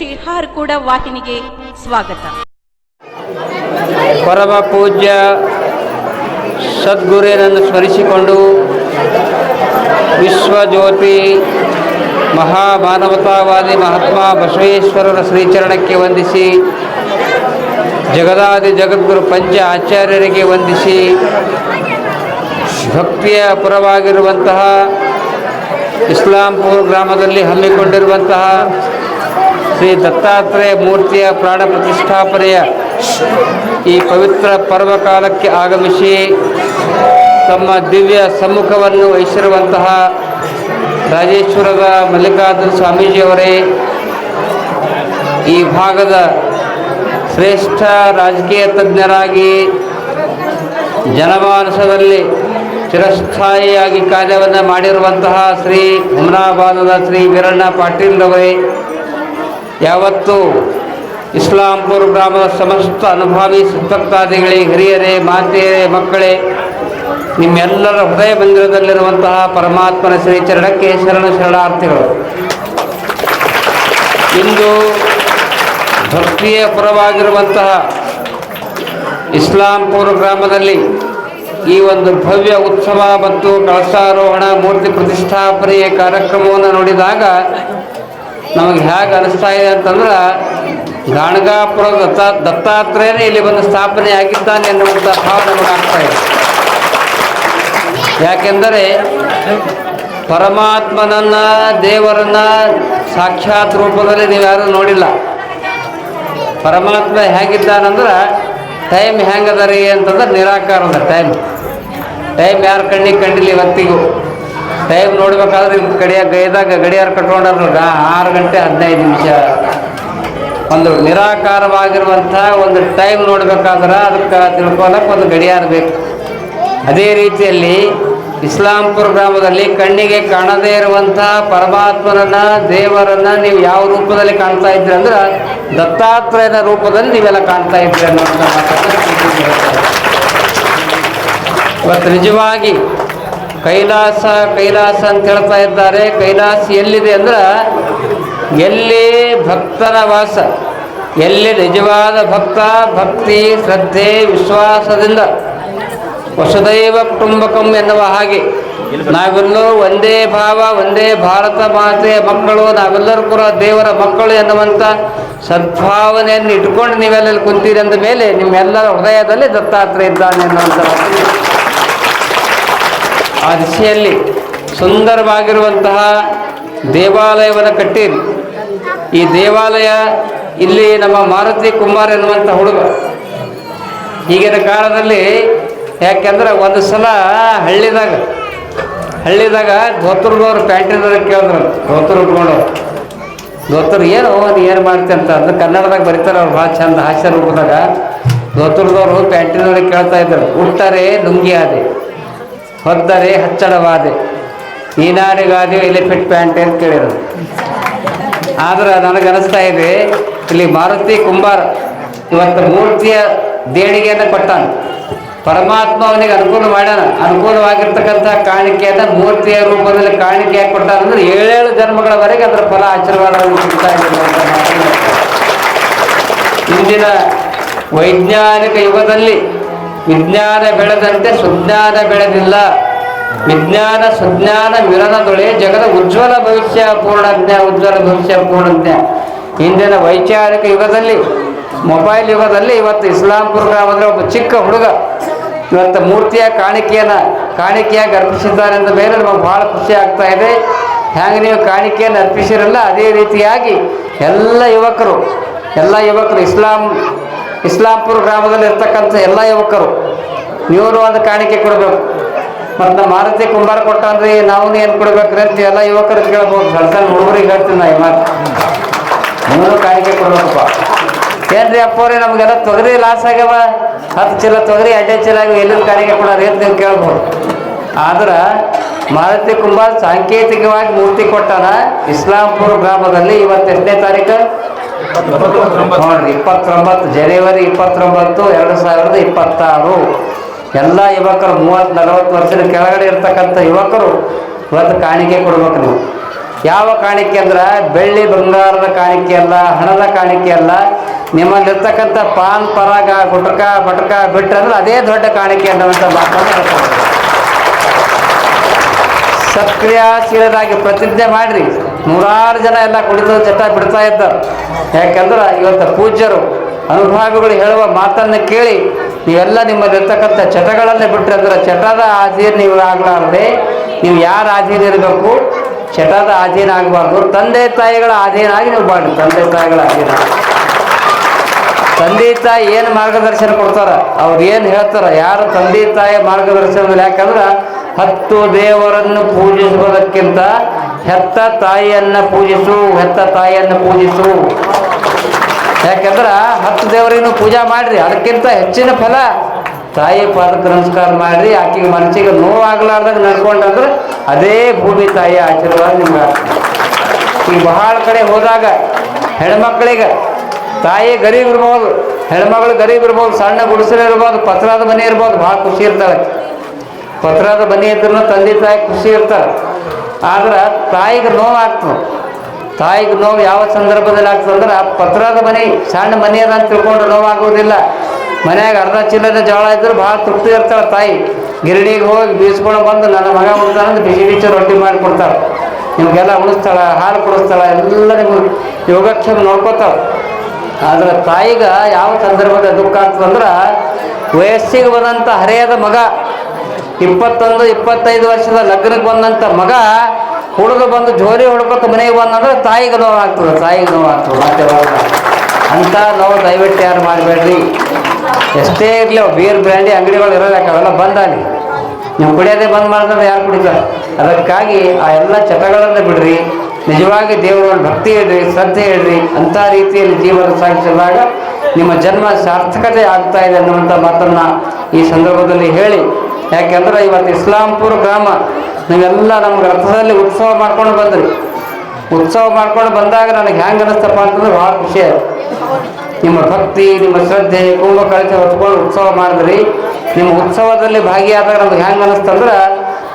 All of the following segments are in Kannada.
ಶಿರ್ಹಾರ್ಕೂಡ ವಾಹಿನಿಗೆ ಸ್ವಾಗತ. ಪರಮ ಪೂಜ್ಯ ಸದ್ಗುರುನನ್ನು ಸ್ಮರಿಸಿಕೊಂಡು ವಿಶ್ವಜ್ಯೋತಿ ಮಹಾಮಾನವತಾವಾದಿ ಮಹಾತ್ಮ ಬಸವೇಶ್ವರರ ಶ್ರೀಚರಣಕ್ಕೆ ವಂದಿಸಿ, ಜಗದಾದಿ ಜಗದ್ಗುರು ಪಂಚ ಆಚಾರ್ಯರಿಗೆ ವಂದಿಸಿ, ಭಕ್ತಿಯ ಪುರವಾಗಿರುವಂತಹ ಇಸ್ಲಾಂಪುರ ಗ್ರಾಮದಲ್ಲಿ ಹಮ್ಮಿಕೊಂಡಿರುವಂತಹ ಶ್ರೀ ದತ್ತಾತ್ರೇಯ ಮೂರ್ತಿಯ ಪ್ರಾಣ ಪ್ರತಿಷ್ಠಾಪನೆಯ ಈ ಪವಿತ್ರ ಪರ್ವಕಾಲಕ್ಕೆ ಆಗಮಿಸಿ ತಮ್ಮ ದಿವ್ಯ ಸಮ್ಮುಖವನ್ನು ವಹಿಸಿರುವಂತಹ ರಾಜೇಶ್ವರದ ಮಲ್ಲಿಕಾರ್ಜುನ ಸ್ವಾಮೀಜಿಯವರೇ, ಈ ಭಾಗದ ಶ್ರೇಷ್ಠ ರಾಜಕೀಯ ತಜ್ಞರಾಗಿ ಜನಮಾನಸದಲ್ಲಿ ಚಿರಸ್ಥಾಯಿಯಾಗಿ ಕಾರ್ಯವನ್ನು ಮಾಡಿರುವಂತಹ ಶ್ರೀ ಹುಮನಾಬಾದದ ಶ್ರೀ ವೀರಣ್ಣ ಪಾಟೀಲ್ರವರೇ ಯಾವತ್ತು ಇಸ್ಲಾಂಪುರ ಗ್ರಾಮದ ಸಮಸ್ತ ಅನುಭಾವಿ ಸುತ್ತಕ್ತಾದಿಗಳೇ ಹಿರಿಯರೇ, ಮಾತೆಯರೇ, ಮಕ್ಕಳೇ, ನಿಮ್ಮೆಲ್ಲರ ಹೃದಯ ಮಂದಿರದಲ್ಲಿರುವಂತಹ ಪರಮಾತ್ಮನ ಶ್ರೀಚರಣಕ್ಕೆ ಶರಣ ಶರಣಾರ್ಥಿಗಳು. ಇಂದು ಭಕ್ತಿಯ ಪುರವಾಗಿರುವಂತಹ ಇಸ್ಲಾಂಪುರ ಗ್ರಾಮದಲ್ಲಿ ಈ ಒಂದು ಭವ್ಯ ಉತ್ಸವ ಮತ್ತು ಕಳಸಾರೋಹಣ ಮೂರ್ತಿ ಪ್ರತಿಷ್ಠಾಪನೆಯ ಕಾರ್ಯಕ್ರಮವನ್ನು ನೋಡಿದಾಗ ನಮಗೆ ಹೇಗೆ ಅನಿಸ್ತಾ ಇದೆ ಅಂತಂದ್ರೆ, ಗಾಣಗಾಪುರ ದತ್ತ, ದತ್ತಾತ್ರೇಯನೇ ಇಲ್ಲಿ ಬಂದು ಸ್ಥಾಪನೆ ಆಗಿದ್ದಾನೆ ಎನ್ನುವಂಥ ಭಾವ ನಮಗೆ ಆಗ್ತಾ ಇದೆ. ಯಾಕೆಂದರೆ, ಪರಮಾತ್ಮನನ್ನ, ದೇವರನ್ನ ಸಾಕ್ಷಾತ್ ರೂಪದಲ್ಲಿ ನೀವು ಯಾರೂ ನೋಡಿಲ್ಲ. ಪರಮಾತ್ಮ ಹೇಗಿದ್ದಾನಂದ್ರೆ, ಟೈಮ್ ಹೆಂಗದ ರೀ ಅಂತಂದ್ರೆ ನಿರಾಕಾರದ ಟೈಮ್. ಟೈಮ್ ಯಾರು ಕಣ್ಣಿಗೆ ಕಂಡಿಲ್ಲ ಇವತ್ತಿಗೂ. ಟೈಮ್ ನೋಡ್ಬೇಕಾದ್ರೆ ಕಡಿಯ ಗೈದಾಗ ಗಡಿಯಾರ ಕಟ್ಕೊಂಡ್ರಲ್ಲ ಆರು ಗಂಟೆ ಹದಿನೈದು ನಿಮಿಷ. ಒಂದು ನಿರಾಕಾರವಾಗಿರುವಂಥ ಒಂದು ಟೈಮ್ ನೋಡ್ಬೇಕಾದ್ರೆ ಅದಕ್ಕೆ ತಿಳ್ಕೊಳಕ್ಕೆ ಒಂದು ಗಡಿಯಾರ ಬೇಕು. ಅದೇ ರೀತಿಯಲ್ಲಿ ಇಸ್ಲಾಂಪುರ ಗ್ರಾಮದಲ್ಲಿ ಕಣ್ಣಿಗೆ ಕಾಣದೇ ಇರುವಂತಹ ಪರಮಾತ್ಮನನ್ನ, ದೇವರನ್ನ ನೀವು ಯಾವ ರೂಪದಲ್ಲಿ ಕಾಣ್ತಾ ಇದ್ರಿ ಅಂದ್ರೆ ದತ್ತಾತ್ರೇಯನ ರೂಪದಲ್ಲಿ ನೀವೆಲ್ಲ ಕಾಣ್ತಾ ಇದ್ರಿ ಅನ್ನೋ ಇವತ್ತು ನಿಜವಾಗಿ ಕೈಲಾಸ ಕೈಲಾಸ ಅಂತ ಹೇಳ್ತಾ ಇದ್ದಾರೆ. ಕೈಲಾಸ ಎಲ್ಲಿದೆ ಅಂದ್ರೆ ಎಲ್ಲಿ ಭಕ್ತರ ವಾಸ, ಎಲ್ಲಿ ನಿಜವಾದ ಭಕ್ತ, ಭಕ್ತಿ, ಶ್ರದ್ಧೆ, ವಿಶ್ವಾಸದಿಂದ ವಸುದೈವ ಕುಟುಂಬಕಂ ಎನ್ನುವ ಹಾಗೆ ನಾವೆಲ್ಲರೂ ಒಂದೇ ಭಾವ, ಒಂದೇ ಭಾರತ ಮಾತೆಯ ಮಕ್ಕಳು, ನಾವೆಲ್ಲರೂ ಕೂಡ ದೇವರ ಮಕ್ಕಳು ಎನ್ನುವಂಥ ಸದ್ಭಾವನೆಯನ್ನು ಇಟ್ಕೊಂಡು ನೀವೆಲ್ಲ ಕುಂತೀರಿ ಅಂದ ಮೇಲೆ ನಿಮ್ಮೆಲ್ಲರ ಹೃದಯದಲ್ಲಿ ದತ್ತಾತ್ರೇಯ ಇದ್ದಾನೆ ಎನ್ನುವಂಥ ಆ ದಿಶೆಯಲ್ಲಿ ಸುಂದರವಾಗಿರುವಂತಹ ದೇವಾಲಯವನ್ನು ಕಟ್ಟಿರಿ. ಈ ದೇವಾಲಯ ಇಲ್ಲಿ ನಮ್ಮ ಮಾರುತಿ ಕುಮಾರ್ ಎನ್ನುವಂಥ ಹುಡುಗ. ಈಗಿನ ಕಾಲದಲ್ಲಿ ಯಾಕೆಂದ್ರೆ ಒಂದು ಸಲ ಹಳ್ಳಿದಾಗ ಹಳ್ಳಿದಾಗ ಧೋತ್ರದವ್ರು ಪ್ಯಾಂಟಿನವ್ರು ಕೇಳಿದ್ರು. ಧೋತ್ರ ಉಟ್ಕೊಂಡು, ಧೋತ್ರ ಏನು ನೀ ಏನು ಮಾಡ್ತೆ ಅಂತ? ಅಂದ್ರೆ ಕನ್ನಡದಾಗ ಬರೀತಾರೆ ಅವ್ರು, ಭಾಳ ಚಂದ ಹಾಸ್ಯ ರೂಪದಾಗ ಧೋತ್ರದವ್ರು ಪ್ಯಾಂಟಿನವ್ರಿಗೆ ಕೇಳ್ತಾ ಇದ್ರು, ಉಟ್ಟರೆ ಲುಂಗಿ ಆದೆ. ಹೊದ್ದರೆ ಹಚ್ಚಡವಾದೆ. ಈನಾಡಿಗಾದಿ ಎಲಿಫೆಂಟ್ ಪ್ಯಾಂಟ್ ಅಂತ ಕೇಳಿರೋದು? ಆದ್ರೆ ನನಗನಿಸ್ತಾ ಇದೆ, ಇಲ್ಲಿ ಮಾರುತಿ ಕುಂಬಾರ ಇವತ್ತು ಮೂರ್ತಿಯ ದೇಣಿಗೆಯನ್ನು ಕೊಟ್ಟಾನ. ಪರಮಾತ್ಮ ಅವನಿಗೆ ಅನುಕೂಲ ಮಾಡ್ಯಾನ. ಅನುಕೂಲವಾಗಿರ್ತಕ್ಕಂಥ ಕಾಣಿಕೆಯನ್ನು ಮೂರ್ತಿಯ ರೂಪದಲ್ಲಿ ಕಾಣಿಕೆಯಾಗಿ ಕೊಟ್ಟಾನಂದ್ರೆ ಏಳೇಳು ಜನ್ಮಗಳವರೆಗೆ ಅದರ ಫಲ ಆಶೀರ್ವಾದ ಇಂದಿನ ವೈಜ್ಞಾನಿಕ ಯುಗದಲ್ಲಿ ವಿಜ್ಞಾನ ಬೆಳೆದಂತೆ ಸುಜ್ಞಾನ ಬೆಳೆದಿಲ್ಲ. ವಿಜ್ಞಾನ, ಸುಜ್ಞಾನ ಮಿಲನದೊಳೆ ಜಗದ ಉಜ್ವಲ ಭವಿಷ್ಯ ಪೂರ್ಣಜ್ಞ ಉಜ್ವಲ ಭವಿಷ್ಯ ಪೂರ್ಣಜ್ಞ ಇಂದಿನ ವೈಚಾರಿಕ ಯುಗದಲ್ಲಿ, ಮೊಬೈಲ್ ಯುಗದಲ್ಲಿ ಇವತ್ತು ಇಸ್ಲಾಂಪುರ ಗ್ರಾಮದಲ್ಲಿ ಒಬ್ಬ ಚಿಕ್ಕ ಹುಡುಗ ಇವತ್ತು ಮೂರ್ತಿಯ ಕಾಣಿಕೆಯನ್ನು ಕಾಣಿಕೆಯಾಗಿ ಅರ್ಪಿಸಿದ್ದಾರೆ ಅಂದ ಮೇಲೆ ನಮಗೆ ಭಾಳ ಖುಷಿ ಆಗ್ತಾ ಇದೆ. ಹ್ಯಾಂಗೆ ನೀವು ಕಾಣಿಕೆಯನ್ನು ಅರ್ಪಿಸಿರಲ್ಲ, ಅದೇ ರೀತಿಯಾಗಿ ಎಲ್ಲ ಯುವಕರು ಎಲ್ಲ ಯುವಕರು ಇಸ್ಲಾಂ ಇಸ್ಲಾಂಪುರ ಗ್ರಾಮದಲ್ಲಿ ಇರ್ತಕ್ಕಂಥ ಎಲ್ಲ ಯುವಕರು ನೀವು ಒಂದು ಕಾಣಿಕೆ ಕೊಡಬೇಕು. ಮತ್ತು ನಮ್ಮ ಮಾರುತಿ ಕುಂಬಾರ ಕೊಟ್ಟಂದ್ರೆ ನಾವು ಏನು ಕೊಡ್ಬೇಕ್ರಿ ಅಂತ ಎಲ್ಲ ಯುವಕರು ಕೇಳ್ಬೋದು. ಸಣ್ಣ ಸಣ್ಣ ಹುಡುಗರಿಗೆ ಹೇಳ್ತೀನಿ ನಾ ಮಾತು. ನೀವು ಕಾಣಿಕೆ ಕೊಡ್ಬೇಕಪ್ಪ. ಏನ್ರಿ ಅಪ್ಪವ್ರೆ ನಮಗೆಲ್ಲ ತೊಗರಿ ಲಾಸ್ ಆಗ್ಯಾವ? ಹತ್ತು ಚೀಲ ತೊಗರಿ ಅಡ್ಡೆ ಚೀಲ ಎಲ್ಲಿಂದ ಕಾಣಿಕೆ ಕೊಡೋರು ಅಂತ ನೀವು ಕೇಳ್ಬೋದು. ಆದ್ರೆ ಮಾರುತಿ ಕುಂಬಾರ್ ಸಾಂಕೇತಿಕವಾಗಿ ಮೂರ್ತಿ ಕೊಟ್ಟಾನ ಇಸ್ಲಾಂಪುರ ಗ್ರಾಮದಲ್ಲಿ ಇವತ್ತೆಂಟನೇ ತಾರೀಕು. ನೋಡ್ರಿ ಇಪ್ಪತ್ತೊಂಬತ್ತು, ಜನವರಿ ಇಪ್ಪತ್ತೊಂಬತ್ತು, ಎರಡು ಸಾವಿರದ ಇಪ್ಪತ್ತಾರು. ಎಲ್ಲ ಯುವಕರು, ಮೂವತ್ತು, ನಲವತ್ತು ವರ್ಷದ ಕೆಳಗಡೆ ಇರ್ತಕ್ಕಂಥ ಯುವಕರು ಇವತ್ತು ಕಾಣಿಕೆ ಕೊಡ್ಬೇಕು ನೀವು. ಯಾವ ಕಾಣಿಕೆ ಅಂದ್ರೆ ಬೆಳ್ಳಿ, ಬಂಗಾರದ ಕಾಣಿಕೆ ಅಲ್ಲ, ಹಣದ ಕಾಣಿಕೆ ಅಲ್ಲ. ನಿಮ್ಮಲ್ಲಿರ್ತಕ್ಕಂಥ ಪಾನ್, ಪರಾಗ, ಗುಟ್ಕ, ಬಟಕ ಬಿಟ್ರಂದ್ರೆ ಅದೇ ದೊಡ್ಡ ಕಾಣಿಕೆ ಅನ್ನುವಂಥ ಮಾತನ್ನು. ಸಕ್ರಿಯಾಶೀಲರಾಗಿ ಪ್ರತಿಜ್ಞೆ ಮಾಡ್ರಿ. ನೂರಾರು ಜನ ಎಲ್ಲ ಕುಡಿದು ಚಟ ಬಿಡ್ತಾ ಇದ್ದರು. ಯಾಕಂದ್ರೆ ಇವತ್ತು ಪೂಜ್ಯರು, ಅನುಭಾವಿಗಳು ಹೇಳುವ ಮಾತನ್ನು ಕೇಳಿ ನೀವೆಲ್ಲ ನಿಮ್ಮಲ್ಲಿರ್ತಕ್ಕಂಥ ಚಟಗಳನ್ನು ಬಿಟ್ಟರೆ ಅಂದ್ರೆ ಚಟದ ಆಧೀನ ನೀವು ಆಗಲಾರದೆ ನೀವು ಯಾರ ಆಧೀನ ಇರಬೇಕು? ಚಟದ ಆಧೀನ ಆಗಬಾರ್ದು. ತಂದೆ ತಾಯಿಗಳ ಆಧೀನ ಆಗಿ ನೀವು ಬಾಳಿ ತಂದೆ ತಾಯಿಗಳ ಆಧೀನ ತಂದೆ ತಾಯಿ ಏನು ಮಾರ್ಗದರ್ಶನ ಕೊಡ್ತಾರ? ಅವ್ರು ಏನು ಹೇಳ್ತಾರ? ಯಾರು ತಂದೆ ತಾಯಿ ಮಾರ್ಗದರ್ಶನದಲ್ಲಿ ಯಾಕಂದ್ರೆ ಹತ್ತು ದೇವರನ್ನು ಪೂಜಿಸುವುದಕ್ಕಿಂತ ಹೆತ್ತ ತಾಯಿಯನ್ನ ಪೂಜಿಸು, ಹೆತ್ತ ತಾಯಿಯನ್ನು ಪೂಜಿಸು. ಯಾಕಂದ್ರೆ ಹತ್ತು ದೇವರಿಗೂ ಪೂಜಾ ಮಾಡ್ರಿ, ಅದಕ್ಕಿಂತ ಹೆಚ್ಚಿನ ಫಲ ತಾಯಿ ಪಾದಕ್ಕೆ ನಮಸ್ಕಾರ ಮಾಡ್ರಿ, ಆಕೆಗೆ ಮನಸ್ಸಿಗೆ ನೋವಾಗ್ಲಾರ್ದಾಗ ನಡ್ಕೊಂಡ್ರೆ ಅದೇ ಭೂಮಿ ತಾಯಿಯ ಆಶೀರ್ವಾದ ನಿಮ್ಗೆ ಈಗ ಬಹಳ ಕಡೆ ಹೋದಾಗ ಹೆಣ್ಮಕ್ಳಿಗೆ ತಾಯಿ ಗರೀಬ್ ಇರ್ಬೋದು, ಹೆಣ್ಮಗಳು ಗರೀಬ್ ಇರ್ಬೋದು, ಸಣ್ಣ ಗುಡಿಸಲು ಇರ್ಬೋದು, ಪತ್ರದ ಮನೆ ಇರ್ಬೋದು ಭಾಳ ಖುಷಿ ಇರ್ತಾಳೆ. ಪತ್ರದ ಮನೆ ಇದ್ರೂ ತಂದೆ ತಾಯಿ ಖುಷಿ ಇರ್ತಾರೆ. ಆದ್ರೆ ತಾಯಿಗೆ ನೋವು ಆಗ್ತದೆ. ತಾಯಿಗೆ ನೋವು ಯಾವ ಸಂದರ್ಭದಲ್ಲಿ ಆಗ್ತದೆ ಅಂದ್ರೆ ಆ ಪತ್ರದ ಮನೆ, ಸಣ್ಣ ಮನೆ ಅದ ಅಂತ ತಿಳ್ಕೊಂಡು ನೋವಾಗುವುದಿಲ್ಲ. ಮನೆಯಾಗ ಅರ್ಧ ಚೀಲದ ಜೋಳ ಇದ್ರೆ ಭಾಳ ತೃಪ್ತಿ ಇರ್ತಾಳೆ ತಾಯಿ. ಗಿರಣಿಗೆ ಹೋಗಿ ಬೀಸ್ಕೊಂಡು ಬಂದು ನನ್ನ ಮಗ ಉಣ್ತಾನಂದ್ರೆ ಬಿಸಿ ಬಿಸಿ ರೊಟ್ಟಿ ಮಾಡಿಕೊಡ್ತಾಳೆ. ನಿಮಗೆಲ್ಲ ಉಣಿಸ್ತಾಳ, ಹಾಲು ಕುಡಿಸ್ತಾಳ, ಎಲ್ಲ ನಿಮ್ಗೆ ಯೋಗಕ್ಷೇಮ ನೋಡ್ಕೋತಾಳೆ. ಆದ್ರೆ ತಾಯಿಗ ಯಾವ ಸಂದರ್ಭದ ದುಃಖ ಆಗ್ತದಂದ್ರೆ ವಯಸ್ಸಿಗೆ ಬಂದಂಥ ಹರೆಯದ ಮಗ ಇಪ್ಪತ್ತೊಂದು, ಇಪ್ಪತ್ತೈದು ವರ್ಷದ ಲಗ್ನಕ್ಕೆ ಬಂದಂತ ಮಗ ಹುಡುಗ ಬಂದು ಜೋರಿ ಹೊಡ್ಕೊತ ಮನೆಗೆ ಬಂದಂದ್ರೆ ತಾಯಿಗೆ ನೋವಾಗ್ತದೆ ತಾಯಿಗೆ ನೋವಾಗ್ತದೆ ಅಂತ ನೋವು ದಯವಿಟ್ಟು ಯಾರು ಮಾಡಬೇಡ್ರಿ. ಎಷ್ಟೇ ಇರಲಿ ಬೀರ್ ಬ್ರ್ಯಾಂಡಿ ಅಂಗಡಿಗಳು ಇರೋಲ್ಲ ಅವೆಲ್ಲ ಬಂದಾಲಿ ನೀವು ಕುಡಿಯೋದೇ ಬಂದ್ ಮಾಡಿದ್ರೆ ಯಾರು ಕುಡಿತಾರೆ? ಅದಕ್ಕಾಗಿ ಆ ಎಲ್ಲ ಚಟಗಳನ್ನು ಬಿಡ್ರಿ. ನಿಜವಾಗಿ ದೇವರನ್ನು ಭಕ್ತಿ ಹೇಳ್ರಿ ಶ್ರದ್ಧೆ ಹೇಳ್ರಿ ಅಂಥ ರೀತಿಯಲ್ಲಿ ಜೀವನ ಸಾಗಿಸಿದಾಗ ನಿಮ್ಮ ಜನ್ಮ ಸಾರ್ಥಕತೆ ಆಗ್ತಾ ಇದೆ ಅನ್ನುವಂಥ ಮಾತನ್ನ ಈ ಸಂದರ್ಭದಲ್ಲಿ ಹೇಳಿ ಯಾಕೆಂದ್ರೆ ಇವತ್ತು ಇಸ್ಲಾಂಪುರ ಗ್ರಾಮ, ನೀವೆಲ್ಲ ನಮ್ಗೆ ರಥದಲ್ಲಿ ಉತ್ಸವ ಮಾಡ್ಕೊಂಡು ಬಂದ್ರಿ. ಉತ್ಸವ ಮಾಡ್ಕೊಂಡು ಬಂದಾಗ ನನಗೆ ಹೆಂಗೆ ಅನಿಸ್ತಪ್ಪ ಅಂತಂದ್ರೆ ಭಾಳ ಖುಷಿ ನಿಮ್ಮ ಭಕ್ತಿ, ನಿಮ್ಮ ಶ್ರದ್ಧೆ, ಕುಂಭ ಕಳಚ ಹೊತ್ಕೊಂಡು ಉತ್ಸವ ಮಾಡಿದ್ರಿ. ನಿಮ್ಮ ಉತ್ಸವದಲ್ಲಿ ಭಾಗಿಯಾದಾಗ ನಮ್ಗೆ ಹೆಂಗೆ ಅನಿಸ್ತಂದ್ರೆ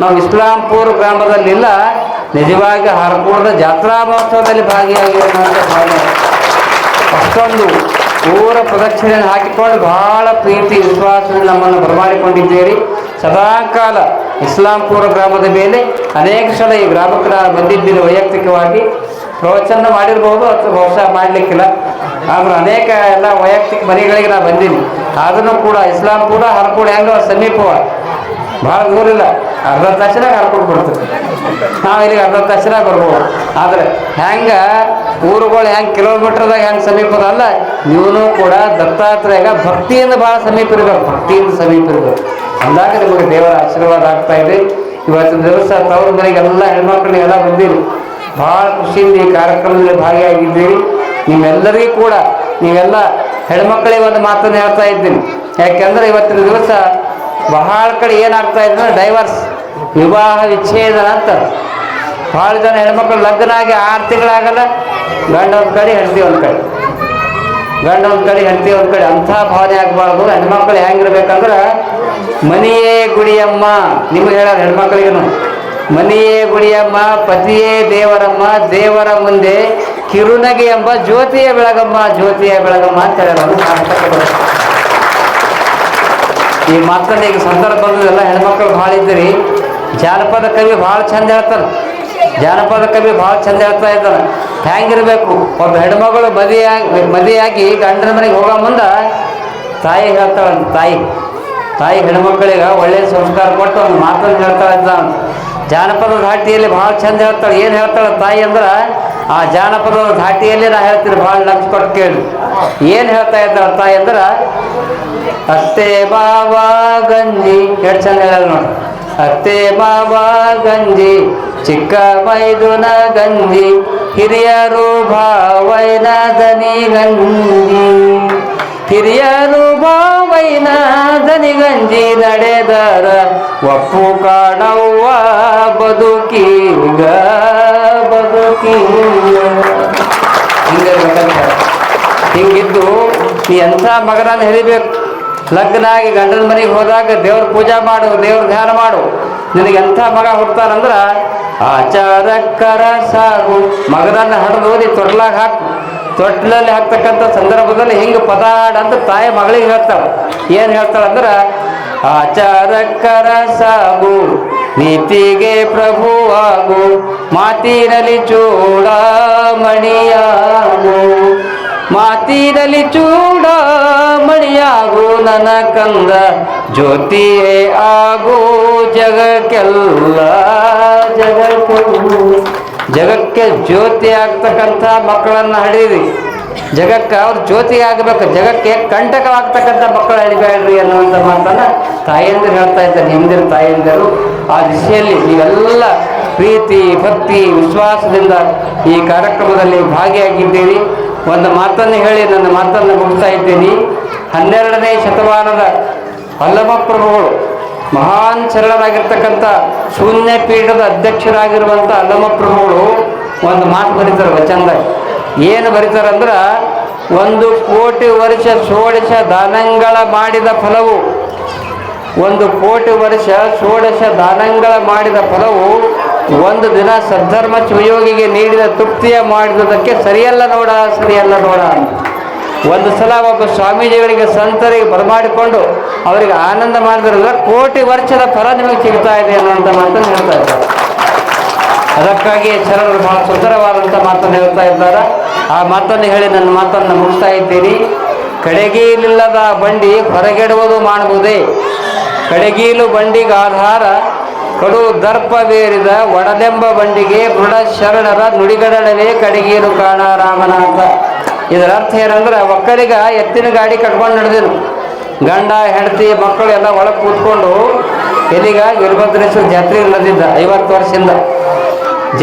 ನಾವು ಇಸ್ಲಾಂಪುರ ಗ್ರಾಮದಲ್ಲಿಲ್ಲ ನಿಜವಾಗಿ ಹರಕೂಡದ ಜಾತ್ರಾ ಮಹೋತ್ಸವದಲ್ಲಿ ಭಾಗಿಯಾಗಿರುವಂಥ ಭಾವನೆ. ಅಷ್ಟೊಂದು ಊರ ಪ್ರದಕ್ಷಿಣೆಯನ್ನು ಹಾಕಿಕೊಂಡು ಬಹಳ ಪ್ರೀತಿ, ವಿಶ್ವಾಸದಿಂದ ನಮ್ಮನ್ನು ಬರಮಾಡಿಕೊಂಡಿದ್ದೀರಿ. ಸದಾಕಾಲ ಇಸ್ಲಾಂಪುರ ಗ್ರಾಮದ ಮೇಲೆ ಅನೇಕ ಸಲ ಈ ಗ್ರಾಮಕ್ಕೆ ಬಂದಿದ್ದೀನಿ ವೈಯಕ್ತಿಕವಾಗಿ ಪ್ರವಚನ ಮಾಡಿರ್ಬೋದು ಅಥವಾ ಬಹುಶಃ ಮಾಡಲಿಕ್ಕಿಲ್ಲ. ಆದ್ರೆ ಅನೇಕ ಎಲ್ಲ ವೈಯಕ್ತಿಕ ಮನೆಗಳಿಗೆ ನಾನು ಬಂದೀನಿ. ಅದನ್ನು ಕೂಡ ಇಸ್ಲಾಂಪುರ, ಹರ್ಕೊಂಡು ಹೆಂಗ ಸಮೀಪವ. ಭಾಳ ದೂರ ಇಲ್ಲ. ಅರ್ಧ ತಾಸಿನಾಗ ಹರ್ಕೊಂಡು ಬಿಡ್ತೀವಿ ನಾವು ಇಲ್ಲಿಗೆ ಅರ್ಧ ತಾಸಿನಾಗ ಬರ್ಬೋದು. ಆದರೆ ಹೆಂಗೆ ಊರುಗಳು ಹೆಂಗೆ ಕಿಲೋಮೀಟರ್ದಾಗ ಹೆಂಗೆ ಸಮೀಪ ಅಲ್ಲ, ಇವನು ಕೂಡ ದತ್ತಾತ್ರೇಯ ಭಕ್ತಿಯಿಂದ ಭಾಳ ಸಮೀಪ ಇರಬೇಕು. ಭಕ್ತಿಯಿಂದ ಸಮೀಪ ಇರಬೇಕು. ಅಂದಾಗ ನಿಮಗೆ ದೇವರ ಆಶೀರ್ವಾದ ಆಗ್ತಾ ಇದೆ. ಇವತ್ತಿನ ದಿವಸ ತವರು ಮನೆಗೆ ಎಲ್ಲ ಬಂದಿರಿ. ಭಾಳ ಖುಷಿಯಿಂದ ಈ ಕಾರ್ಯಕ್ರಮದಲ್ಲಿ ಭಾಗಿಯಾಗಿದ್ದೀರಿ. ನಿಮ್ಮೆಲ್ಲರಿಗೂ ಕೂಡ ನೀವೆಲ್ಲ ಹೆಣ್ಮಕ್ಳಿಗೆ ಒಂದು ಮಾತನ್ನು ಹೇಳ್ತಾ ಇದ್ದೀನಿ. ಯಾಕೆಂದ್ರೆ ಇವತ್ತಿನ ದಿವಸ ಬಹಳ ಕಡೆ ಏನಾಗ್ತಾ ಇದೆ ಅಂದ್ರೆ ಡೈವರ್ಸ್, ವಿವಾಹ ವಿಚ್ಛೇದನ ಅಂತ. ಭಾಳ ಜನ ಹೆಣ್ಮಕ್ಳು ಲಗ್ನ ಆಗಿ ಆರು ತಿಂಗಳಾಗಲ್ಲ ಗಂಡ ಒಂದು ಕಡೆ ಹೆಂಡತಿ ಒಂದು ಕಡೆ. ಗಂಡ ಒಂದು ಕಡೆ ಹೆಂಡತಿ ಒಂದು ಕಡೆ. ಅಂಥ ಭಾವನೆ ಆಗಬಾರ್ದು. ಹೆಣ್ಮಕ್ಳು ಹೆಂಗಿರ್ಬೇಕಂದ್ರೆ ಮನಿಯೇ ಗುಡಿಯಮ್ಮ, ನಿಮಗೆ ಹೇಳ ಹೆಣ್ಮಕ್ಳಿಗೂ ಮನಿಯೇ ಗುಡಿಯಮ್ಮ, ಪತಿಯೇ ದೇವರಮ್ಮ, ದೇವರ ಮುಂದೆ ಕಿರುನಗೆ ಎಂಬ ಜ್ಯೋತಿಯ ಬೆಳಗಮ್ಮ ಜ್ಯೋತಿಯ ಬೆಳಗಮ್ಮ ಅಂತ ಹೇಳೋದು. ಈ ಮಾತನ್ನ ಈಗ ಸಂದರ್ಭ ಬಂದದೆಲ್ಲ ಹೆಣ್ಮಕ್ಳು ಭಾಳ ಇದ್ದೀರಿ. ಜಾನಪದ ಕವಿ ಭಾಳ ಚಂದ ಹೇಳ್ತಾನೆ. ಜಾನಪದ ಕವಿ ಭಾಳ ಚಂದ ಹೇಳ್ತಾ ಇದ್ದಾನೆ. ಹೆಂಗಿರ್ಬೇಕು ಒಬ್ಬ ಹೆಣ್ಮಗಳು ಮದುವೆಯಾಗಿ ಮದುವೆಯಾಗಿ ಗಂಡನ ಮನೆಗೆ ಹೋಗೋ ಮುಂದೆ ತಾಯಿ ಹೇಳ್ತಾಳೆ ತಾಯಿ. ತಾಯಿ ಹೆಣ್ಮಕ್ಳಿಗೆ ಒಳ್ಳೆಯ ಸಂಸ್ಕಾರ ಕೊಟ್ಟು ಒಂದು ಮಾತನ್ನು ಹೇಳ್ತಾ ಅಂತ. ಜಾನಪದ ಧಾಟಿಯಲ್ಲಿ ಭಾಳ ಚಂದ ಹೇಳ್ತಾಳೆ. ಏನು ಹೇಳ್ತಾಳೆ ತಾಯಿ ಅಂದ್ರೆ, ಆ ಜಾನಪದ ಧಾಟಿಯಲ್ಲಿ ನಾ ಹೇಳ್ತೀನಿ ಭಾಳ ಲಕ್ಷ ಕೊಟ್ಟು ಕೇಳಿ. ಏನು ಹೇಳ್ತಾ ಇದ್ದಾಳೆ ತಾಯಿ ಅಂದ್ರೆ, ಅತ್ತೆ ಬಾಬಾ ಗಂಜಿ ಎಷ್ಟು ಚಂದ ಹೇಳಲ್ಲ ನೋಡಿ. ಅತ್ತೆ ಬಾಬಾ ಗಂಜಿ, ಚಿಕ್ಕ ಮೈದುನ ಗಂಜಿ, ಹಿರಿಯರು ಭಾವೈನ ದನಿ ಗಂಜಿ. ಹಿರಿಯರು ಬಾವೈನ ದನಿ ಗಂಜಿ ನಡೆದರ ಒಪ್ಪು ಕಾಣವ್ವ ಬದುಕೀಗ ಬದುಕೀಗ. ಹಿಂಗಿರ್ಬೇಕಂತ ಹಿಂಗಿದ್ದು ಎಂಥ ಮಗನನ್ನು ಹೆರಿಬೇಕು? ಲಗ್ನ ಆಗಿ ಗಂಡನ ಮನೆಗೆ ಹೋದಾಗ ದೇವ್ರ ಪೂಜಾ ಮಾಡು, ದೇವ್ರ ಧ್ಯಾನ ಮಾಡು. ನಿನಗೆ ಎಂಥ ಮಗ ಹುಡ್ತಾರಂದ್ರೆ ಆಚಾರಕ್ಕರ ಸಾಗು. ಮಗನನ್ನು ಹಡ್ದು ಓದಿ ತೊಟ್ಲಾಗ ಹಾಕು. ತೊಟ್ಲಲ್ಲಿ ಹಾಕ್ತಕ್ಕಂಥ ಸಂದರ್ಭದಲ್ಲಿ ಹಿಂಗೆ ಪದಾಡ ಅಂತ ತಾಯಿ ಮಗಳಿಗೆ ಹೇಳ್ತಾಳೆ. ಏನು ಹೇಳ್ತಾಳೆ ಅಂದ್ರೆ ಆಚಾರಕ್ಕರ ಸಾಗು, ನೀತಿಗೆ ಪ್ರಭುವಾಗು ಮಾತಿನಲ್ಲಿ ಚೂಡಾಮಣಿಯಾಗು ಮಾತಿನಲ್ಲಿ ಚೂಡಾಮಣಿಯಾಗು, ನನ್ನ ಕಂದ ಜ್ಯೋತಿಯೇ ಆಗು, ಜಗಕ್ಕೆಲ್ಲ ಜಗಕ್ಕೆಲ್ಲ. ಜಗಕ್ಕೆ ಜ್ಯೋತಿ ಆಗ್ತಕ್ಕಂಥ ಮಕ್ಕಳನ್ನ ಹಡೀರಿ. ಜಗಕ್ಕೆ ಅವ್ರು ಜ್ಯೋತಿ ಆಗಬೇಕು. ಜಗಕ್ಕೆ ಕಂಟಕವಾಗ್ತಕ್ಕಂಥ ಮಕ್ಕಳು ಹಡಿಬೇಡ್ರಿ ಅನ್ನುವಂಥ ಮಾತನ್ನ ತಾಯಂದಿರು ಹೇಳ್ತಾ ಇದ್ದಾರೆ. ಹಿಂದಿನ ತಾಯಂದಿರು, ಆ ದಿಶೆಯಲ್ಲಿ ನೀವೆಲ್ಲ ಪ್ರೀತಿ, ಭಕ್ತಿ, ವಿಶ್ವಾಸದಿಂದ ಈ ಕಾರ್ಯಕ್ರಮದಲ್ಲಿ ಭಾಗಿಯಾಗಿದ್ದೀರಿ. ಒಂದು ಮಾತನ್ನು ಹೇಳಿ, ನನ್ನ ಮಾತನ್ನು ಮುಗಿಸ್ತಾ ಇದ್ದೀನಿ. ಹನ್ನೆರಡನೇ ಶತಮಾನದ ಅಲ್ಲಮ ಪ್ರಭುಗಳು ಮಹಾನ್ ಸರಳರಾಗಿರ್ತಕ್ಕಂಥ ಶೂನ್ಯ ಪೀಠದ ಅಧ್ಯಕ್ಷರಾಗಿರುವಂಥ ಅಲ್ಲಮ ಪ್ರಭುಗಳು ಒಂದು ಮಾತು ಬರೀತಾರೆ ವಚನದಾಗ ಏನು ಬರೀತಾರಂದ್ರೆ ಒಂದು ಕೋಟಿ ವರ್ಷ ಷೋಡಶ ದಾನಂಗಳ ಮಾಡಿದ ಫಲವು, ಒಂದು ಕೋಟಿ ವರ್ಷ ಷೋಡಶ ದಾನಂಗಳ ಮಾಡಿದ ಫಲವು, ಒಂದು ದಿನ ಸದ್ಧರ್ಮ ಶಿವಯೋಗಿಗೆ ನೀಡಿದ ತೃಪ್ತಿಯ ಮಾಡಿದುದಕ್ಕೆ ಸರಿಯಲ್ಲ ನೋಡ ಸರಿಯಲ್ಲ ನೋಡ ಒಂದು ಸಲ ಒಬ್ಬ ಸ್ವಾಮೀಜಿಗಳಿಗೆ ಸಂತರಿಗೆ ಬರಮಾಡಿಕೊಂಡು ಅವರಿಗೆ ಆನಂದ ಮಾಡಿದ್ರಲ್ಲ ಕೋಟಿ ವರ್ಷದ ಫಲ ನಿಮಗೆ ಸಿಗ್ತಾ ಇದೆ ಅನ್ನುವಂಥ ಮಾತನ್ನು ಹೇಳ್ತಾ ಇದ್ದಾರೆ. ಅದಕ್ಕಾಗಿ ಶರಣರು ಬಹಳ ಸುಂದರವಾದಂಥ ಮಾತನ್ನು ಹೇಳ್ತಾ ಇದ್ದಾರೆ. ಆ ಮಾತನ್ನು ಹೇಳಿ ನನ್ನ ಮಾತನ್ನು ಮುಗಿಸ್ತಾ ಇದ್ದೀರಿ ಕಡೆಗೀಲಿಲ್ಲದ ಬಂಡಿ ಹೊರಗೆಡುವುದು ಮಾಡಬಹುದೇ ಕಡೆಗೀಲು ಬಂಡಿಗೆ ಆಧಾರ, ಕಡು ದರ್ಪವೇರಿದ ಒಡದೆಂಬ ಬಂಡಿಗೆ ಮೃಢ ಶರಣರ ನುಡಿಗಡಲವೇ ಕಡೆಗೀಲು ಕಾಣ ರಾಮನಾಥ. ಇದರ ಅರ್ಥ ಏನಂದ್ರೆ ಒಕ್ಕಲಿಗ ಎತ್ತಿನ ಗಾಡಿ ಕಟ್ಕೊಂಡು ನಡೆದಿರು ಗಂಡ, ಹೆಂಡತಿ, ಮಕ್ಕಳು ಎಲ್ಲ ಒಳಗೆ ಕೂತ್ಕೊಂಡು ಎಲ್ಲಿಗ ವೀರಭದ್ರೇಶ್ವರ ಜಾತ್ರೆಗೆ ನಡೆದಿದ್ದ ಐವತ್ತು ವರ್ಷದಿಂದ.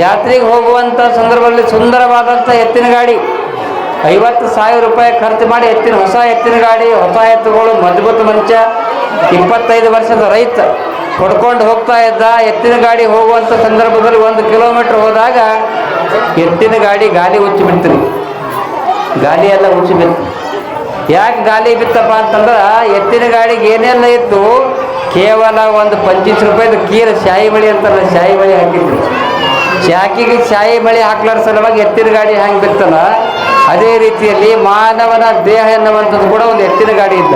ಜಾತ್ರೆಗೆ ಹೋಗುವಂಥ ಸಂದರ್ಭದಲ್ಲಿ ಸುಂದರವಾದಂಥ ಎತ್ತಿನ ಗಾಡಿ. ಐವತ್ತು ಸಾವಿರ ರೂಪಾಯಿ ಖರ್ಚು ಮಾಡಿ ಎತ್ತಿನ ಹೊಸ ಎತ್ತಿನ ಗಾಡಿ, ಹೊಸ ಎತ್ತುಗಳು, ಮಜಬೂತ ಮಂಚ, ಇಪ್ಪತ್ತೈದು ವರ್ಷದ ರೈತ ಹೊಡ್ಕೊಂಡು ಹೋಗ್ತಾ ಇದ್ದ ಎತ್ತಿನ ಗಾಡಿ ಹೋಗುವಂಥ ಸಂದರ್ಭದಲ್ಲಿ ಒಂದು ಕಿಲೋಮೀಟ್ರ್ ಹೋದಾಗ ಎತ್ತಿನ ಗಾಡಿ ಗಾಲಿ ಉಚ್ಚಿ ಗಾಲಿ ಎಲ್ಲ ಉಳಿಸಿ ಬಿತ್ತು. ಯಾಕೆ ಗಾಲಿ ಬಿತ್ತಪ್ಪ ಅಂತಂದ್ರೆ ಎತ್ತಿನ ಗಾಡಿಗೆ ಏನೆಲ್ಲ ಇತ್ತು, ಕೇವಲ ಒಂದು ಪಂಚೀಸ್ ರೂಪಾಯಿದು ಕೀರ ಶಾಯಿ ಬಳಿ ಅಂತಾರಲ್ಲ ಶಾಯಿ ಬಳಿ ಹಾಕಿದ್ರು. ಶಾಕಿಗೆ ಶಾಯಿ ಬಳಿ ಹಾಕ್ಲಾರ ಸಲುವಾಗಿ ಎತ್ತಿನ ಗಾಡಿ ಹೆಂಗೆ ಬಿತ್ತಲ್ಲ, ಅದೇ ರೀತಿಯಲ್ಲಿ ಮಾನವನ ದೇಹ ಎನ್ನುವಂಥದ್ದು ಕೂಡ ಒಂದು ಎತ್ತಿನ ಗಾಡಿ ಇದ್ದ.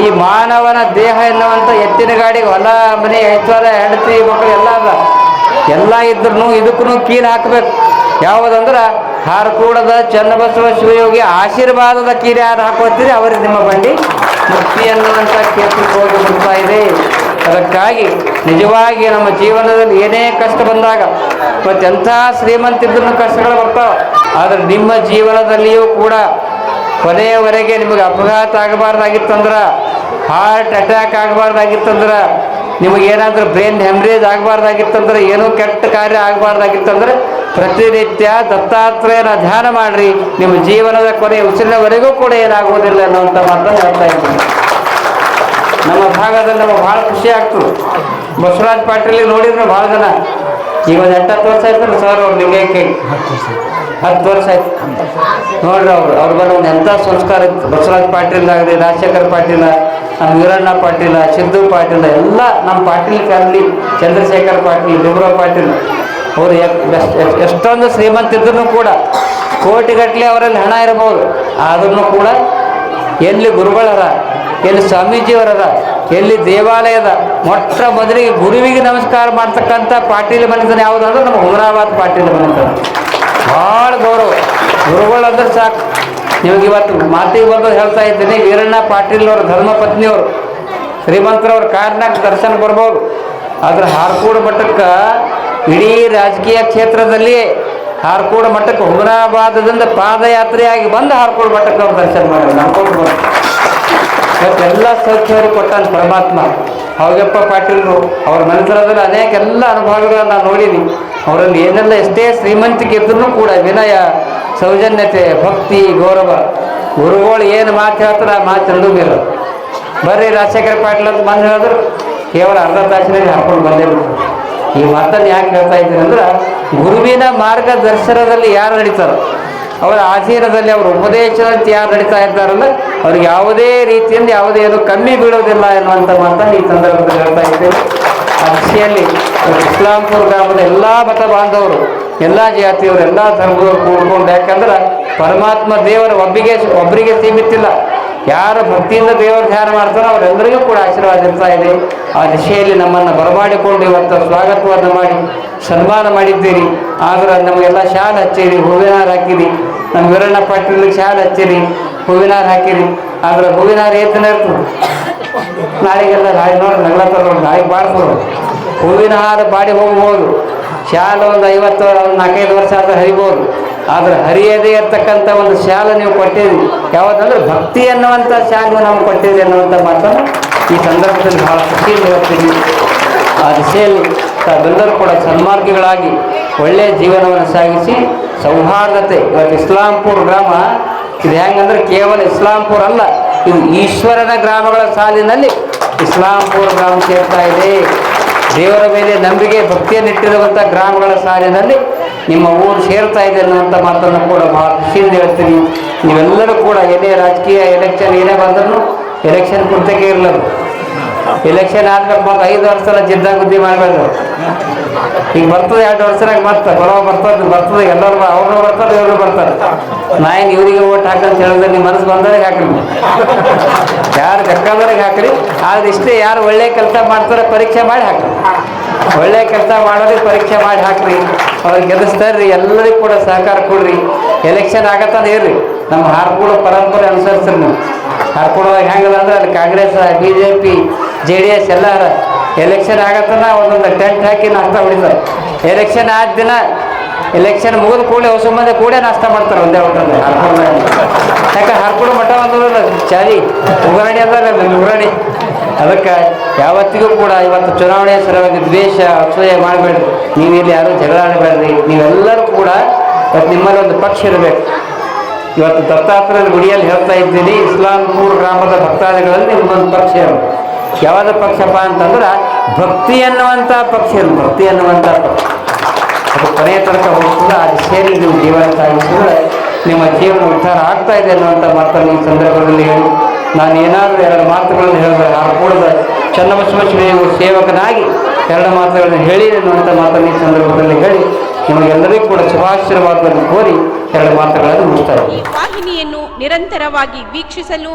ಈ ಮಾನವನ ದೇಹ ಎನ್ನುವಂಥ ಎತ್ತಿನ ಗಾಡಿ ಹೊಲ, ಮನೆ ಹೆಚ್ಚಾರ ಹೆಂಡತಿ, ಮಕ್ಕಳು ಎಲ್ಲ ಅದ. ಎಲ್ಲ ಇದ್ರೂ ಇದಕ್ಕೂ ಕೀಲು ಹಾಕಬೇಕು. ಯಾವುದಂದ್ರೆ ಹಾರಕೂಡದ ಚನ್ನಬಸವ ಶಿವಯೋಗಿ ಆಶೀರ್ವಾದದ ಕೀರೆ ಯಾರು ಹಾಕೋತೀರಿ? ಅವರಿಗೆ ನಿಮ್ಮ ಬಂಡಿ. ಮುಕ್ತಿ ಅನ್ನುವಂಥ ಕೇಳಿ ಬರ್ತಾ ಇದೆ. ಅದಕ್ಕಾಗಿ ನಿಜವಾಗಿ ನಮ್ಮ ಜೀವನದಲ್ಲಿ ಏನೇ ಕಷ್ಟ ಬಂದಾಗ ಮತ್ತೆಂಥ ಶ್ರೀಮಂತಿದ್ರೂ ಕಷ್ಟಗಳು ಬರ್ತಾವೆ. ಆದರೆ ನಿಮ್ಮ ಜೀವನದಲ್ಲಿಯೂ ಕೂಡ ಕೊನೆಯವರೆಗೆ ನಿಮಗೆ ಅಪಘಾತ ಆಗಬಾರ್ದಾಗಿತ್ತಂದ್ರೆ ಹಾರ್ಟ್ ಅಟ್ಯಾಕ್ ಆಗಬಾರ್ದಾಗಿತ್ತಂದ್ರೆ ನಿಮಗೇನಾದ್ರೂ ಬ್ರೈನ್ ಹೆಮ್ರೇಜ್ ಆಗಬಾರ್ದಾಗಿತ್ತಂದ್ರೆ ಏನೋ ಕೆಟ್ಟ ಕಾರ್ಯ ಆಗಬಾರ್ದಾಗಿತ್ತಂದ್ರೆ ಪ್ರತಿನಿತ್ಯ ದತ್ತಾತ್ರೇಯನ ಧ್ಯಾನ ಮಾಡ್ರಿ. ನಿಮ್ಮ ಜೀವನದ ಕೊನೆ ಉಸಿರಿನವರೆಗೂ ಕೂಡ ಏನಾಗುವುದಿಲ್ಲ ಅನ್ನುವಂಥ ಮಾತನ್ನು ಹೇಳ್ತಾ ಇದ್ದೀನಿ. ನಮ್ಮ ಭಾಗದಲ್ಲಿ ನಮಗೆ ಭಾಳ ಖುಷಿ ಆಗ್ತದೆ. ಬಸವರಾಜ್ ಪಾಟೀಲ್ ನೋಡಿದ್ರೆ ಭಾಳ ಜನ. ಈಗ ಒಂದು ಎಂಟತ್ತು ವರ್ಷ ಆಯ್ತು ಸರ್ ಅವ್ರು ಲಿಂಗೈಕ್ಯ ಹತ್ತು ವರ್ಷ ಆಯ್ತು. ನೋಡ್ರಿ ಅವ್ರು ಅವ್ರ ಬಂದು ಒಂದು ಎಂಥ ಸಂಸ್ಕಾರ ಇತ್ತು. ಬಸವರಾಜ್ ಪಾಟೀಲ್ ಆಗಲಿ ರಾಜಶೇಖರ್ ಪಾಟೀಲ ನಮ್ಮ ವೀರಣ್ಣ ಪಾಟೀಲ ಸಿದ್ದು ಪಾಟೀಲ ಎಲ್ಲ ನಮ್ಮ ಪಾಟೀಲ್ ಫ್ಯಾಮಿಲಿ ಚಂದ್ರಶೇಖರ್ ಪಾಟೀಲ್ ಭೀಮರಾವ್ ಪಾಟೀಲ್ ಅವರು ಎಷ್ಟೊಂದು ಶ್ರೀಮಂತಿದ್ರು ಕೂಡ ಕೋಟಿಗಟ್ಟಲೆ ಅವರಲ್ಲಿ ಹಣ ಇರಬಹುದು ಆದ್ರೂ ಕೂಡ ಎಲ್ಲಿ ಗುರುಗಳರ, ಎಲ್ಲಿ ಸ್ವಾಮೀಜಿಯವರದ ಎಲ್ಲಿ ದೇವಾಲಯದ ಮೊಟ್ಟ ಮೊದಲಿಗೆ ಗುರುವಿಗೆ ನಮಸ್ಕಾರ ಮಾಡ್ತಕ್ಕಂಥ ಪಾಟೀಲ್ ಮನೆತನ ಯಾವುದು ಅಂದ್ರೆ ನಮ್ಮ ಹುಮರಾಬಾದ್ ಪಾಟೀಲ್ ಮನೆತನ ಭಾಳ ಗೌರವ. ಗುರುಗಳಂದ್ರೆ ಸಾಕು. ನಿಮಗೆ ಇವತ್ತು ಮಾತಿಗೆ ಬಂದು ಹೇಳ್ತಾ ಇದ್ದೀನಿ, ವೀರಣ್ಣ ಪಾಟೀಲ್ ಅವರ ಧರ್ಮಪತ್ನಿಯವರು, ಶ್ರೀಮಂತರವ್ರ ಕಾರ್ನಾಗ ದರ್ಶನ ಬರ್ಬೋದು. ಆದ್ರೆ ಹಾರ್ಕೂಡ ಮಠಕ್ಕೆ ಇಡೀ ರಾಜಕೀಯ ಕ್ಷೇತ್ರದಲ್ಲಿ ಹಾರ್ಕೋಡ್ ಮಠಕ್ಕೆ ಹುಮನಾಬಾದದಿಂದ ಪಾದಯಾತ್ರೆಯಾಗಿ ಬಂದು ಹಾರ್ಕೋಡ್ ಮಠಕ್ಕೆ ಅವ್ರು ದರ್ಶನ ಮಾಡಿ ನಡ್ಕೊಂಡು ಬಂದು ಸೌಖ್ಯರು ಕೊಟ್ಟಾನ ಪರಮಾತ್ಮ ಅವಾಗಪ್ಪ ಪಾಟೀಲ್ರು, ಅವ್ರ ಮನಸ್ಸರದಲ್ಲಿ ಅನೇಕ ಎಲ್ಲ ಅನುಭವಗಳನ್ನು ನಾನು ನೋಡೀನಿ ಅವರಲ್ಲಿ ಏನೆಲ್ಲ ಎಷ್ಟೇ ಶ್ರೀಮಂತಿಕೆ ಇದ್ರೂ ಕೂಡ ವಿನಯ, ಸೌಜನ್ಯತೆ, ಭಕ್ತಿ, ಗೌರವ, ಗುರುಗಳು ಏನು ಮಾತು ಹೇಳ್ತಾರೆ ಆ ಮಾತು ಎರಡೂ ಬೇರೆ ಬರ್ರಿ ರಾಜಶೇಖರ ಪಾಟೀಲ್ ಅಂತ ಬಂದು ಹೇಳಿದ್ರು. ಕೇವಲ ಅರ್ಧ ತಾಸಿನಲ್ಲಿ ಹಾಕೊಂಡು ಬಂದೇ ಬಿಟ್ರು ಈ ಮಾತನ್ನು ಯಾಕೆ ಹೇಳ್ತಾ ಇದ್ದೀನಿ ಅಂದ್ರೆ ಗುರುವಿನ ಮಾರ್ಗದರ್ಶನದಲ್ಲಿ ಯಾರು ನಡೀತಾರೋ, ಅವರ ಆಧೀನದಲ್ಲಿ ಅವರ ಉಪದೇಶದಂತೆ ಯಾರು ನಡೀತಾ ಇರ್ತಾರಲ್ಲ ಅವ್ರಿಗೆ ಯಾವುದೇ ರೀತಿಯಿಂದ ಯಾವುದೇ ಏನು ಕಮ್ಮಿ ಬೀಳೋದಿಲ್ಲ ಎನ್ನುವಂಥ ಮಾತನ್ನು ಈ ಸಂದರ್ಭದಲ್ಲಿ ಹೇಳ್ತಾ ಇದ್ದೇನೆ. ಅಕ್ಷಿಯಲ್ಲಿ ಇಸ್ಲಾಂಪುರ ಗ್ರಾಮದ ಎಲ್ಲ ಮತ ಬಾಂಧವರು, ಎಲ್ಲ ಜಾತಿಯವರು, ಎಲ್ಲ ಧರ್ಮದವರು ಕೂಡ್ಕೊಂಡು, ಯಾಕಂದ್ರೆ ಪರಮಾತ್ಮ ದೇವರ ಒಬ್ಬಿಗೆ ಒಬ್ಬರಿಗೆ ಸೀಮಿತಿಲ್ಲ ಯಾರು ಭಕ್ತಿಯಿಂದ ದೇವರ ಧ್ಯಾನ ಮಾಡ್ತಾರೋ ಅವರೆಲ್ಲರಿಗೂ ಕೂಡ ಆಶೀರ್ವಾದ ಇರ್ತಾ ಇದೆ. ಆ ದಿಶೆಯಲ್ಲಿ ನಮ್ಮನ್ನು ಬರಮಾಡಿಕೊಂಡು ಇವತ್ತು ಸ್ವಾಗತವನ್ನು ಮಾಡಿ, ಸನ್ಮಾನ ಮಾಡಿದ್ದೀರಿ. ಆದ್ರೆ ನಮಗೆಲ್ಲ ಶಾಲೆ ಹಚ್ಚಿರಿ, ಹೂವಿನಾರು ಹಾಕಿರಿ. ನಮ್ಮ ವೀರಣ್ಣ ಪಾಟೀಲ್ ಶಾಲೆ ಹಚ್ಚಿರಿ, ಹೂವಿನಾರು ಹಾಕಿರಿ. ಆದ್ರೆ ಹೂವಿನಾರು ಏತನ ಇರ್ತದೆ? ನಾಳೆಗೆಲ್ಲ ನಾಳೆ ನೋಡಿ ನಗಲ ನೋಡಿ ನಾಳೆಗೆ ಹೂವಿನ ಹಾರ ಬಾಡಿ ಹೋಗ್ಬೋದು. ಶಾಲ ಒಂದು ಐವತ್ತು ನಾಲ್ಕೈದು ವರ್ಷ ಆದ್ರೆ ಹರಿಬೋದು. ಆದ್ರೆ ಹರಿಯದೇ ಇರ್ತಕ್ಕಂಥ ಒಂದು ಶಾಲೆ ನೀವು ಕೊಟ್ಟಿದ್ರಿ ಯಾವುದಂದ್ರೆ ಭಕ್ತಿ ಅನ್ನುವಂಥ ಶಾಲೆ ನಾವು ಕೊಟ್ಟಿದ್ರಿ ಅನ್ನುವಂಥ ಮಾತನ್ನು ಈ ಸಂದರ್ಭದಲ್ಲಿ ಬಹಳ ಖುಷಿಯಿಂದ ಹೇಳ್ತೀನಿ. ಆ ದಿಶೆಯಲ್ಲಿ ತಾವೆಲ್ಲರೂ ಕೂಡ ಸನ್ಮಾರ್ಗಿಗಳಾಗಿ ಒಳ್ಳೆಯ ಜೀವನವನ್ನು ಸಾಗಿಸಿ ಸೌಹಾರ್ದತೆ. ಇವತ್ತು ಇಸ್ಲಾಂಪುರ ಗ್ರಾಮ, ಇದು ಹೆಂಗಂದ್ರೆ ಕೇವಲ ಇಸ್ಲಾಂಪುರ ಅಲ್ಲ, ಇದು ಈಶ್ವರನ ಗ್ರಾಮಗಳ ಸಾಲಿನಲ್ಲಿ ಇಸ್ಲಾಂಪುರ ಗ್ರಾಮ ಸೇರ್ತಾ ಇದೆ. ದೇವರ ಮೇಲೆ ನಂಬಿಕೆ, ಭಕ್ತಿಯನ್ನಿಟ್ಟಿರುವಂಥ ಗ್ರಾಮಗಳ ಸಾಲಿನಲ್ಲಿ ನಿಮ್ಮ ಊರು ಸೇರ್ತಾ ಇದೆ ಅಂತ ಮಾತನ್ನು ಕೂಡ ಬಹಳ ಖುಷಿಯಿಂದ ಹೇಳ್ತೀನಿ. ನೀವೆಲ್ಲರೂ ಕೂಡ ಏನೇ ರಾಜಕೀಯ ಎಲೆಕ್ಷನ್ ಏನೇ ಬಂದರೂ ಎಲೆಕ್ಷನ್ ಕುರಿತಕ್ಕೆ ಇರಲದು. ಎಲೆಕ್ಷನ್ ಆದ್ಮೇಲೆ ಮತ್ತೆ ಐದು ವರ್ಷ ಜಿದ್ದ ಬುದ್ಧಿ ಮಾಡಬೇಕು. ಈಗ ಬರ್ತದೆ ಎರಡು ವರ್ಷನಾಗ ಮತ್ತೆ ಬರೋ ಬರ್ತದೆ ಬರ್ತದೆ, ಎಲ್ಲರೂ ಅವ್ರನ್ನೂ ಬರ್ತಾರೆ ಇವರು ಬರ್ತಾರೆ ನಾ ಏನು ಇವರಿಗೆ ಓಟ್ ಹಾಕಂತ ಹೇಳಿದ್ರೆ ನಿಮ್ಮ ಮನಸ್ಸು ಬಂದವ್ರಿಗೆ ಹಾಕ್ರಿ. ಯಾರು ಬೇಕಾದವ್ರಿಗೆ ಹಾಕ್ರಿ, ಆದ್ರೆ ಇಷ್ಟೇ ಯಾರು ಒಳ್ಳೆ ಕೆಲಸ ಮಾಡ್ತಾರೆ ಪರೀಕ್ಷೆ ಮಾಡಿ ಹಾಕ್ರಿ. ಒಳ್ಳೆ ಕೆಲಸ ಮಾಡೋರಿಗೆ ಪರೀಕ್ಷೆ ಮಾಡಿ ಹಾಕ್ರಿ. ಅವ್ರಿಗೆ ಗೆಲ್ಲಿಸ್ತಾರ್ರಿ ಎಲ್ಲರಿಗೂ ಕೂಡ ಸಹಕಾರ ಕೊಡ್ರಿ. ಎಲೆಕ್ಷನ್ ಆಗತ್ತಂದ ಇರ್ರಿ ನಮ್ಮ ಹಾರ್ಕೂಡ ಪರಂಪರೆ ಅನುಸರಿಸ್ರಿ ನೀವು. ಹಾರ್ಕೂಡದಾಗ ಹೆಂಗದ ಅಂದ್ರೆ ಅಲ್ಲಿ Congress B J P J D S ಎಲ್ಲ ಎಲೆಕ್ಷನ್ ಆಗತ್ತನ ಒಂದೊಂದು ಟೆಂಟ್ ಹಾಕಿ ನಾಷ್ಟ ಹೊಡಿತಾರೆ ಎಲೆಕ್ಷನ್ ಆದ ದಿನ ಎಲೆಕ್ಷನ್ ಮುಗಿದ ಕೂಡಲೇ ಹೊಸ ಮಂದಿ ಕೂಡ ನಾಷ್ಟ ಮಾಡ್ತಾರೆ ಒಂದೇ ಹೋಟೆಲ್ ಹರ್ಕೊಂಡು ಯಾಕೆ ಹರ್ಕೊಂಡು ಮಠ ಬಂದಲ್ಲ ಚಾರಿ, ಉಗ್ರಾಣಿ ಅಂದ್ರೆ ಉಗ್ರಾಣಿ. ಅದಕ್ಕೆ ಯಾವತ್ತಿಗೂ ಕೂಡ ಇವತ್ತು ಚುನಾವಣೆ ಸಲುವಾಗಿ ದ್ವೇಷ, ಅಸೂಯೆ ಮಾಡಬೇಡ್ರಿ. ನೀವು ಇಲ್ಲಿ ಯಾರು ಜಗಳ ಆಡಬೇಡ್ರಿ. ನೀವೆಲ್ಲರೂ ಕೂಡ ಇವತ್ತು ನಿಮ್ಮಲ್ಲಿ ಒಂದು ಪಕ್ಷ ಇರಬೇಕು. ಇವತ್ತು ದತ್ತಾತ್ರೇಯ ಗುಡಿಯಲ್ಲಿ ಹೇಳ್ತಾ ಇದ್ದೀನಿ, ಇಸ್ಲಾಂಪುರ್ ಗ್ರಾಮದ ಭಕ್ತಾದಿಗಳಲ್ಲಿ ನಿಮ್ಮೊಂದು ಪಕ್ಷ ಇರೋದು ಯಾವ್ದು ಪಕ್ಷಪ್ಪ ಅಂತಂದ್ರೆ ಭಕ್ತಿ ಅನ್ನುವಂಥ ಪಕ್ಷ ಭಕ್ತಿ ಅನ್ನುವಂಥ ಪಕ್ಷ. ಅದು ಕೊನೆಯ ತನಕ ಹೋಗ್ತದೆ ಆ ದಿಶೆಯಲ್ಲಿ ನೀವು ಜೀವನ ಸಾಗಿಸಿದ್ರೆ ನಿಮ್ಮ ಜೀವನ ಉದ್ಧಾರ ಆಗ್ತಾ ಇದೆ ಅನ್ನುವಂಥ ಮಾತನ್ನು ಈ ಸಂದರ್ಭದಲ್ಲಿ ಹೇಳಿ. ನಾನು ಏನಾದರೂ ಎರಡು ಮಾತುಗಳನ್ನು ಹೇಳಿದ್ರೆ ಆ ಕೂಡದ ಚನ್ನಬಸವೇಶ್ವರ ಸೇವಕನಾಗಿ ಎರಡು ಮಾತುಗಳನ್ನು ಹೇಳಿ ಅನ್ನುವಂಥ ಮಾತನ್ನು ಈ ಸಂದರ್ಭದಲ್ಲಿ ಹೇಳಿ, ನಿಮಗೆಲ್ಲರಿಗೂ ಕೂಡ ಶುಭಾಶೀರ್ವಾದವನ್ನು ಕೋರಿ ಎರಡು ಮಾತುಗಳನ್ನು ಮುಗಿಸ್ತಾ ಇದ್ದೀನಿ. ವಾಹಿನಿಯನ್ನು ನಿರಂತರವಾಗಿ ವೀಕ್ಷಿಸಲು